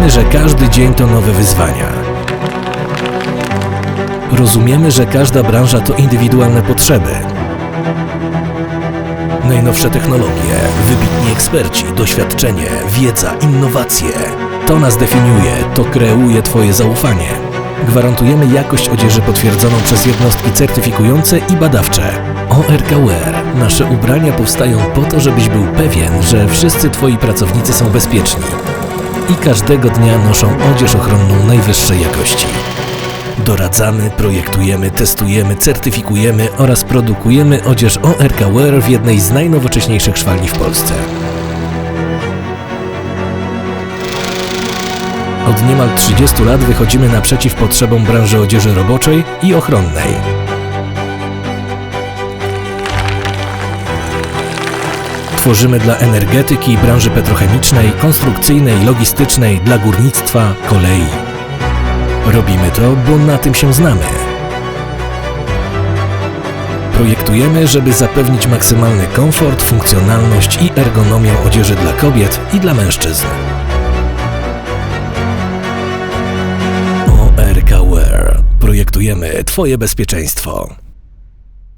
Wiemy, że każdy dzień to nowe wyzwania. Rozumiemy, że każda branża to indywidualne potrzeby. Najnowsze technologie, wybitni eksperci, doświadczenie, wiedza, innowacje. To nas definiuje, to kreuje Twoje zaufanie. Gwarantujemy jakość odzieży potwierdzoną przez jednostki certyfikujące i badawcze. ORK Wear. Nasze ubrania powstają po to, żebyś był pewien, że wszyscy Twoi pracownicy są bezpieczni i każdego dnia noszą odzież ochronną najwyższej jakości. Doradzamy, projektujemy, testujemy, certyfikujemy oraz produkujemy odzież ORK Wear w jednej z najnowocześniejszych szwalni w Polsce. Od niemal 30 lat wychodzimy naprzeciw potrzebom branży odzieży roboczej i ochronnej. Tworzymy dla energetyki, branży petrochemicznej, konstrukcyjnej, logistycznej, dla górnictwa, kolei. Robimy to, bo na tym się znamy. Projektujemy, żeby zapewnić maksymalny komfort, funkcjonalność i ergonomię odzieży dla kobiet i dla mężczyzn. ORK Wear. Projektujemy Twoje bezpieczeństwo.